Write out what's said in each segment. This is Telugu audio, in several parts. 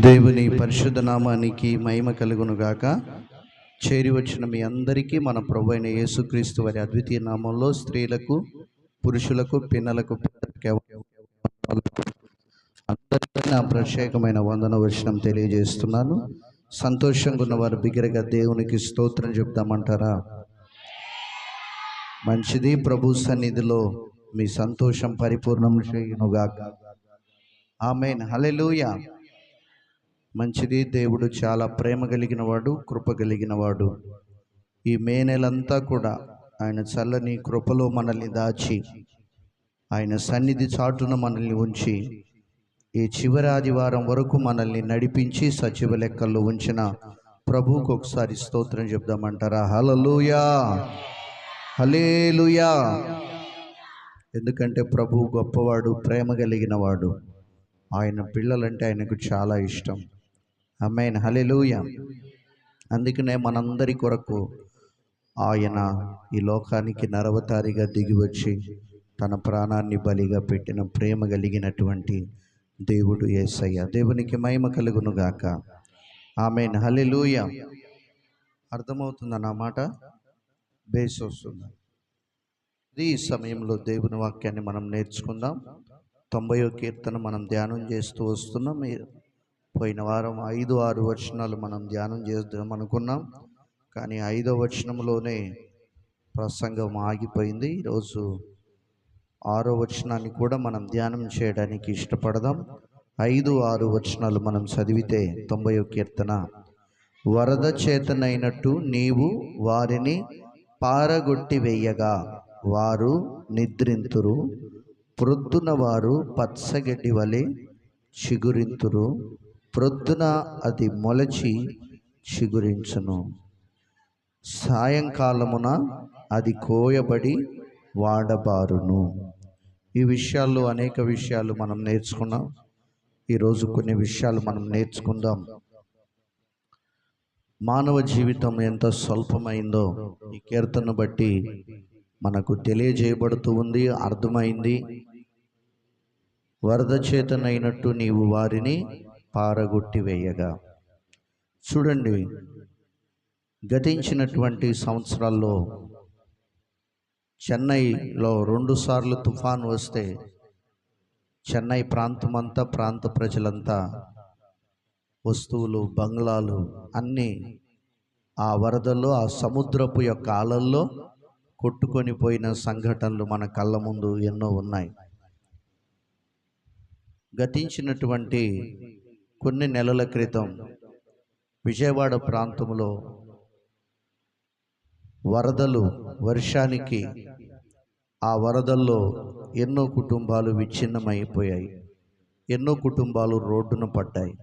దేవుని పరిశుద్ధ నామానికి మహిమ కలుగును గాక చేరి వచ్చిన మీ అందరికీ మన ప్రభు అయిన యేసుక్రీస్తు వారి అద్వితీయ నామంలో స్త్రీలకు పురుషులకు పిన్నలకు అందరికీ నా ప్రత్యేకమైన వందన వచనం తెలియజేస్తున్నాను. సంతోషంగా ఉన్నవారు బిగరగా బిగ్గరగా దేవునికి స్తోత్రం చెప్తామంటారా మంచిది ప్రభు సన్నిధిలో మీ సంతోషం పరిపూర్ణం చేయునుగాక. ఆమెన్. హల్లెలూయా. మంచిది. దేవుడు చాలా ప్రేమ కలిగిన వాడు కృప కలిగిన వాడు ఈ మే నెలంతా కూడా ఆయన చల్లని కృపలో మనల్ని దాచి ఆయన సన్నిధి చాటున మనల్ని ఉంచి ఈ చివరి ఆదివారం వరకు మనల్ని నడిపించి సచివ లెక్కల్లో ఉంచిన ప్రభువుకు ఒకసారి స్తోత్రం చెప్దామంటారా? హలలుయా హలేలుయా ఎందుకంటే ప్రభు గొప్పవాడు ప్రేమ కలిగిన వాడు ఆయన పిల్లలంటే ఆయనకు చాలా ఇష్టం. అమ్మాయిన హలెలూయ అందుకనే మనందరి కొరకు ఆయన ఈ లోకానికి నరవతారిగా దిగివచ్చి తన ప్రాణాన్ని బలిగా పెట్టిన ప్రేమ కలిగినటువంటి దేవుడు యేసయ్య దేవునికి మహిమ కలుగును గాక. ఆమెన్. హలెలూయ మాట? బేస్ వస్తుంది. ఈ సమయంలో దేవుని వాక్యాన్ని మనం నేర్చుకుందాం. తొంభయో కీర్తన మనం ధ్యానం చేస్తూ వస్తున్నాం. పోయిన వారం ఐదు ఆరు వచనాలు మనం ధ్యానం చేద్దాం అనుకున్నాం. కానీ ఐదో వచనంలోనే ప్రసంగం ఆగిపోయింది. ఈరోజు ఆరో వచనాన్ని కూడా మనం ధ్యానం చేయడానికి ఇష్టపడదాం. ఐదు ఆరు వచనాలు మనం చదివితే తొంభై కీర్తన. వరద చేతనైనట్టు నీవు వారిని పారగొట్టి వేయగా వారు నిద్రింతురు. ప్రొద్దున వారు పచ్చగడ్డి వలె చిగురింతురు. ప్రొద్దున అది మొలచి చిగురించును. సాయంకాలమున అది కోయబడి వాడబారును. ఈ విషయాల్లో అనేక విషయాలు మనం నేర్చుకున్నాం. ఈరోజు కొన్ని విషయాలు మనం నేర్చుకుందాం. మానవ జీవితం ఎంత స్వల్పమైందో ఈ కీర్తన బట్టి మనకు తెలియజేయబడుతూ ఉంది అర్థమైంది. వరద చేతనైనట్టు నీవు వారిని పారగొట్టి వేయగా. చూడండి గతించినటువంటి సంవత్సరాల్లో చెన్నైలో రెండుసార్లు తుఫాన్ వస్తే చెన్నై ప్రాంతమంతా ప్రాంత ప్రజలంతా వస్తువులు బంగ్లాలు అన్నీ ఆ వరదల్లో ఆ సముద్రపు యొక్క అలల్లో కొట్టుకొని పోయిన సంఘటనలు మన కళ్ళ ముందు ఎన్నో ఉన్నాయి. గతించినటువంటి కొన్ని నెలల క్రితం విజయవాడ ప్రాంతంలో వరదలు వర్షానికి ఆ వరదల్లో ఎన్నో కుటుంబాలు విచ్ఛిన్నమైపోయాయి. ఎన్నో కుటుంబాలు రోడ్డున పడ్డాయి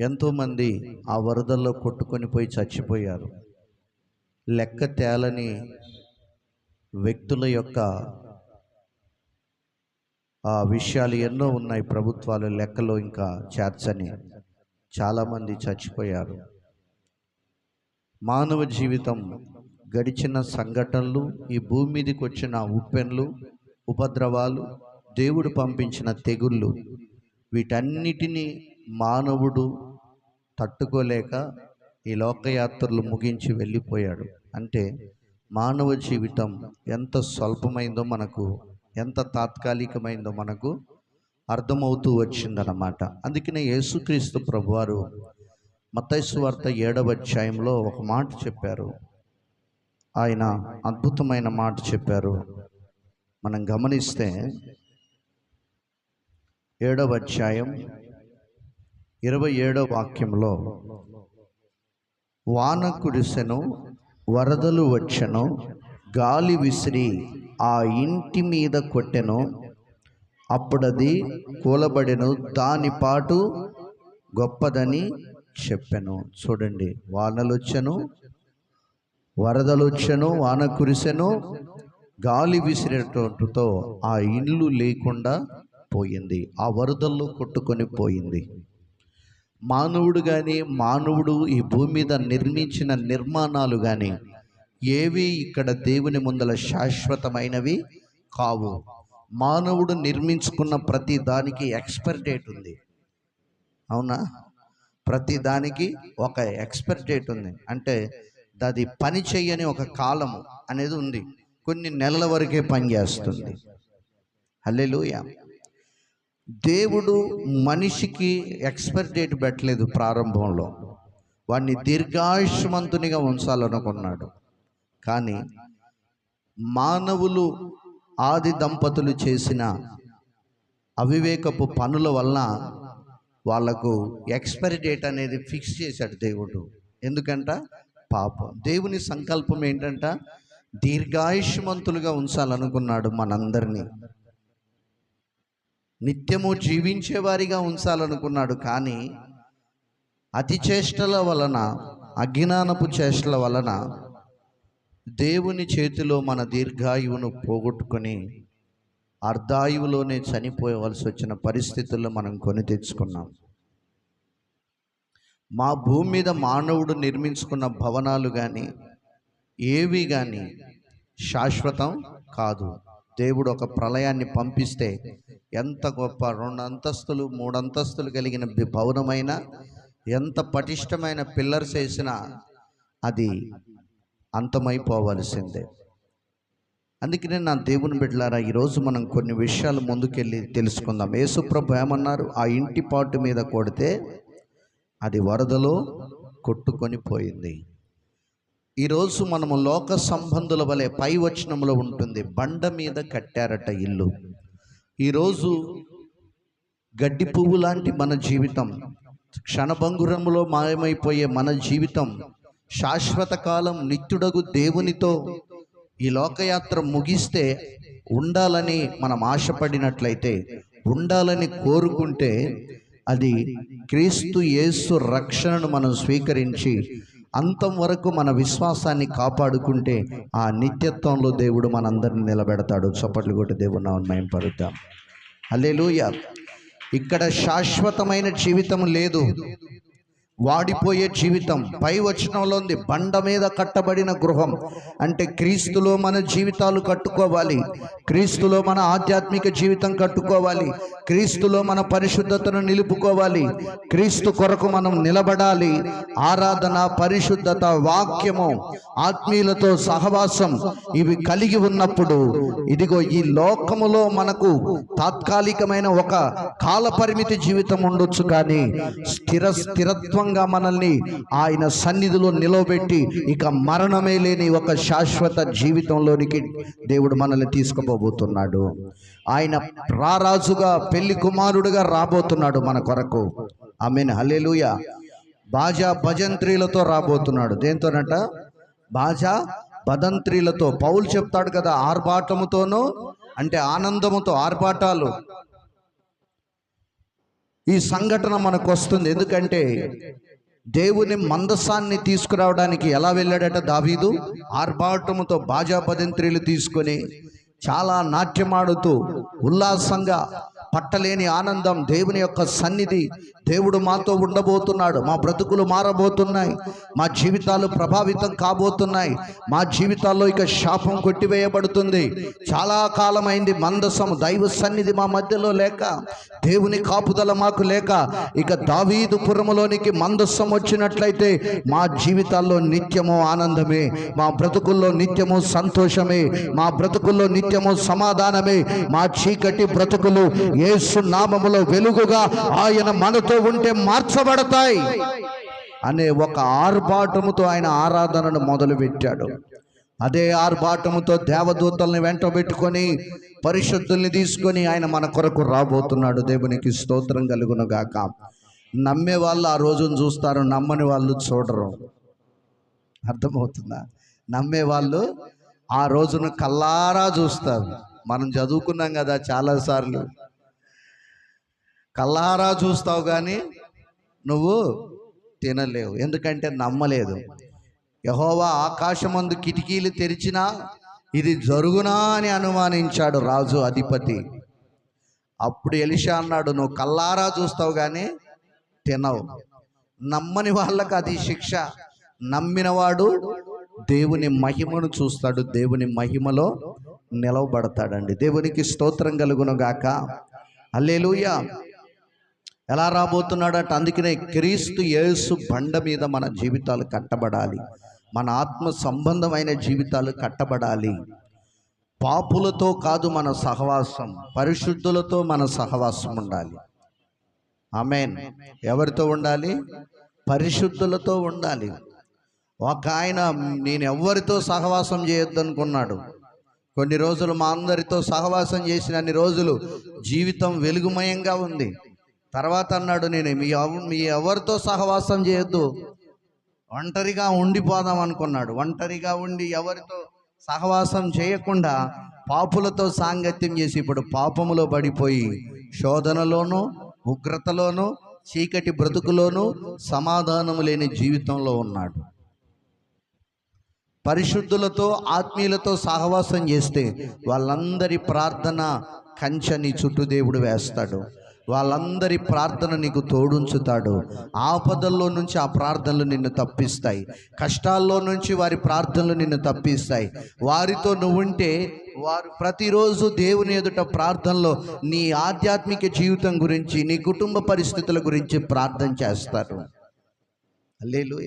ఎంతోమంది ఆ వరదల్లో కొట్టుకొని పోయి చచ్చిపోయారు. లెక్క తేలని వ్యక్తుల యొక్క విషయాలు ఎన్నో ఉన్నాయి ప్రభుత్వాలు లెక్కలో ఇంకా చేర్చని చాలామంది చచ్చిపోయారు. మానవ జీవితం గడిచిన సంఘటనలు ఈ భూమి మీదకి వచ్చిన ఉప్పెన్లు ఉపద్రవాలు దేవుడు పంపించిన తెగుళ్ళు వీటన్నిటినీ మానవుడు తట్టుకోలేక ఈ లోకయాత్రలు ముగించి వెళ్ళిపోయాడు. అంటే మానవ జీవితం ఎంత స్వల్పమైందో మనకు ఎంత తాత్కాలికమైందో మనకు అర్థమవుతూ వచ్చిందన్నమాట. అందుకనే యేసుక్రీస్తు ప్రభువారు మత్తైసు వార్త ఏడవ అధ్యాయంలో ఒక మాట చెప్పారు. ఆయన అద్భుతమైన మాట చెప్పారు. మనం గమనిస్తే ఏడవ అధ్యాయం ఇరవై ఏడవ వాక్యంలో వాన కురిసెను వరదలు వచ్చెను గాలి విసిరి ఆ ఇంటి మీద కొట్టెను. అప్పుడది కూలబడెను. దాని పాటు గొప్పదని చెప్పాను. చూడండి వానలు వచ్చెను వరదలు వచ్చెను వాన కురిసెను. గాలి విసిరేటతో ఆ ఇల్లు లేకుండా పోయింది. ఆ వరదల్లో కొట్టుకొని పోయింది. మానవుడు కానీ మానవుడు ఈ భూమి మీద నిర్మించిన నిర్మాణాలు కానీ ఏవి ఇక్కడ దేవుని ముందల శాశ్వతమైనవి? కావు. మానవుడు నిర్మించుకున్న ప్రతి దానికి ఎక్స్పైర్ డేట్ ఉంది. అవునా? ప్రతి దానికి ఒక ఎక్స్పైర్ డేట్ ఉంది. అంటే అది పని చేయని ఒక కాలము అనేది ఉంది. కొన్ని నెలల వరకే పనిచేస్తుంది హల్లెలూయా. దేవుడు మనిషికి ఎక్స్పైర్ డేట్ పెట్టలేదు ప్రారంభంలో. వాడిని దీర్ఘాయుష్మంతునిగా ఉంచాలనుకున్నాడు. కానీ మానవులు ఆది దంపతులు చేసిన అవివేకపు పనుల వలన వాళ్ళకు ఎక్స్పైరీ డేట్ అనేది ఫిక్స్ చేశాడు దేవుడు. ఎందుకంట? పాపం. దేవుని సంకల్పం ఏంటంట? దీర్ఘాయుష్మంతులుగా ఉంచాలనుకున్నాడు మనందరినీ. నిత్యము జీవించేవారిగా ఉంచాలనుకున్నాడు కానీ అతి చేష్టల వలన అజ్ఞానపు చేష్టల వలన దేవుని చేతిలో మన దీర్ఘాయువును పోగొట్టుకొని అర్ధాయువులోనే చనిపోవలసి వచ్చిన పరిస్థితుల్లో మనం కొని తెచ్చుకున్నాం. మా భూమి మీద మానవుడు నిర్మించుకున్న భవనాలు కానీ ఏవి కానీ శాశ్వతం కాదు. దేవుడు ఒక ప్రళయాన్ని పంపిస్తే ఎంత గొప్ప రెండు అంతస్తులు మూడు అంతస్తులు కలిగిన భవనమైన ఎంత పటిష్టమైన పిల్లర్స్ వేసినా అది అంతమైపోవలసిందే. అందుకనే నా దేవుని బిడ్డలారా ఈరోజు మనం కొన్ని విషయాలు ముందుకెళ్ళి తెలుసుకుందాం. యేసుప్రభు ఏమన్నారు? ఆ ఇంటి పాటు మీద కొడితే అది వరదలో కొట్టుకొని పోయింది. ఈరోజు మనము లోక సంబంధుల వలె పై వచనంలో ఉంటుంది బండ మీద కట్టారట ఇల్లు. ఈరోజు గడ్డి పువ్వు లాంటి మన జీవితం క్షణభంగురములో మాయమైపోయే మన జీవితం శాశ్వత కాలం నిత్యుడగు దేవునితో ఈ లోకయాత్ర ముగిస్తే ఉండాలని మనం ఆశపడినట్లయితే ఉండాలని కోరుకుంటే అది క్రీస్తు యేసు రక్షణను మనం స్వీకరించి అంతం వరకు మన విశ్వాసాన్ని కాపాడుకుంటే ఆ నిత్యత్వంలో దేవుడు మనందరిని నిలబెడతాడు. చప్పట్లు కొట్టి దేవుడు నామం పరుద్దాం అల్లెలుయ ఇక్కడ శాశ్వతమైన జీవితం లేదు. వాడిపోయే జీవితం. పై వచనంలో ఉంది బండ మీద కట్టబడిన గృహం. అంటే క్రీస్తులో మన జీవితాలు కట్టుకోవాలి. క్రీస్తులో మన ఆధ్యాత్మిక జీవితం కట్టుకోవాలి. క్రీస్తులో మన పరిశుద్ధతను నిలుపుకోవాలి. క్రీస్తు కొరకు మనం నిలబడాలి. ఆరాధన పరిశుద్ధత వాక్యము ఆత్మీయులతో సహవాసం ఇవి కలిగి ఉన్నప్పుడు ఇదిగో ఈ లోకములో మనకు తాత్కాలికమైన ఒక కాల పరిమితి జీవితం ఉండొచ్చు కానీ స్థిర స్థిరత్వం స్థిరత్వంగా మనల్ని ఆయన సన్నిధిలో నిలవబెట్టి ఇక మరణమే లేని ఒక శాశ్వత జీవితంలోనికి దేవుడు మనల్ని తీసుకుపోబోతున్నాడు. ఆయన రారాజుగా పెళ్ళి కుమారుడుగా రాబోతున్నాడు మన కొరకు. ఆమెన్. హలేలుయ బాజా భజంత్రీలతో రాబోతున్నాడు. దేంతోనట బాజా భదంత్రీలతో పౌలు చెప్తాడు కదా ఆర్భాటముతోనూ అంటే ఆనందముతో ఆర్భాటాలు. ఈ సంఘటన మనకు వస్తుంది. ఎందుకంటే దేవుని మందసాన్ని తీసుకురావడానికి ఎలా వెళ్ళాడట దావీదు? ఆర్భాటముతో బాజా భదంత్రీలు తీసుకొని చాలా నాట్యమాడుతూ ఉల్లాసంగా పట్టలేని ఆనందం దేవుని యొక్క సన్నిధి. దేవుడు మాతో ఉండబోతున్నాడు. మా బ్రతుకులు మారబోతున్నాయి. మా జీవితాలు ప్రభావితం కాబోతున్నాయి. మా జీవితాల్లో ఇక శాపం కొట్టివేయబడుతుంది. చాలా కాలమైంది మందసం దైవ సన్నిధి మా మధ్యలో లేక దేవుని కాపుదల మాకు లేక ఇక దావీదు పురములోనికి మందస్సం వచ్చినట్లయితే మా జీవితాల్లో నిత్యము ఆనందమే మా బ్రతుకుల్లో నిత్యము సంతోషమే మా బ్రతుకుల్లో నిత్యము సమాధానమే మా చీకటి బ్రతుకులు యేసు నామములో వెలుగుగా ఆయన మనతో ఉంటే మార్చబడతాయి అనే ఒక ఆర్భాటముతో ఆయన ఆరాధనను మొదలుపెట్టాడు. అదే ఆర్భాటముతో దేవదూతల్ని వెంట పెట్టుకొని పరిశుద్ధుల్ని తీసుకొని ఆయన మన కొరకు రాబోతున్నాడు. దేవునికి స్తోత్రం కలుగును గాక. నమ్మే వాళ్ళు ఆ రోజును చూస్తారు నమ్మని వాళ్ళు చూడరు. అర్థమవుతుందా? నమ్మే వాళ్ళు ఆ రోజును కల్లారా చూస్తారు. మనం చదువుకున్నాం కదా చాలాసార్లు. కల్లారా చూస్తావు కానీ నువ్వు తినలేవు. ఎందుకంటే నమ్మలేదు. యహోవా ఆకాశమందు కిటికీలు తెరిచినా ఇది జరుగునా అని అనుమానించాడు రాజు అధిపతి. అప్పుడు ఎలిషా అన్నాడు నువ్వు కల్లారా చూస్తావు కానీ తినవు. నమ్మని వాళ్ళకు అది శిక్ష. నమ్మినవాడు దేవుని మహిమను చూస్తాడు. దేవుని మహిమలో నిలవబడతాడండి. దేవునికి స్తోత్రం కలుగును గాక. అల్లేలుయా ఎలా రాబోతున్నాడట? అందుకనే క్రీస్తు యేసు బండ మీద మన జీవితాలు కట్టబడాలి. మన ఆత్మ సంబంధమైన జీవితాలు కట్టబడాలి. పాపులతో కాదు మన సహవాసం పరిశుద్ధులతో మన సహవాసం ఉండాలి. ఆమెన్. ఎవరితో ఉండాలి? పరిశుద్ధులతో ఉండాలి. ఒక ఆయన నేను ఎవరితో సహవాసం చేయొద్దనుకున్నాడు. కొన్ని రోజులు మా అందరితో సహవాసం చేసిన అన్ని రోజులు జీవితం వెలుగుమయంగా ఉంది. తర్వాత అన్నాడు నేను మీ ఎవ- మీ ఎవరితో సహవాసం చేయొద్దు. ఒంటరిగా ఉండిపోదాం అనుకున్నాడు. ఒంటరిగా ఉండి ఎవరితో సహవాసం చేయకుండా పాపులతో సాంగత్యం చేసి ఇప్పుడు పాపములో పడిపోయి శోధనలోనూ ఉగ్రతలోనూ చీకటి బ్రతుకులోనూ సమాధానము లేని జీవితంలో ఉన్నాడు. పరిశుద్ధులతో ఆత్మీయులతో సహవాసం చేస్తే వాళ్ళందరి ప్రార్థన కంచని చుట్టూ దేవుడు వేస్తాడు. వాళ్ళందరి ప్రార్థన నీకు తోడుంచుతాడు. ఆపదల్లో నుంచి ఆ ప్రార్థనలు నిన్ను తప్పిస్తాయి. కష్టాల్లో నుంచి వారి ప్రార్థనలు నిన్ను తప్పిస్తాయి. వారితో నువ్వుంటే వారు ప్రతిరోజు దేవుని ఎదుట ప్రార్థనలో నీ ఆధ్యాత్మిక జీవితం గురించి నీ కుటుంబ పరిస్థితుల గురించి ప్రార్థన చేస్తారు. అల్లేలు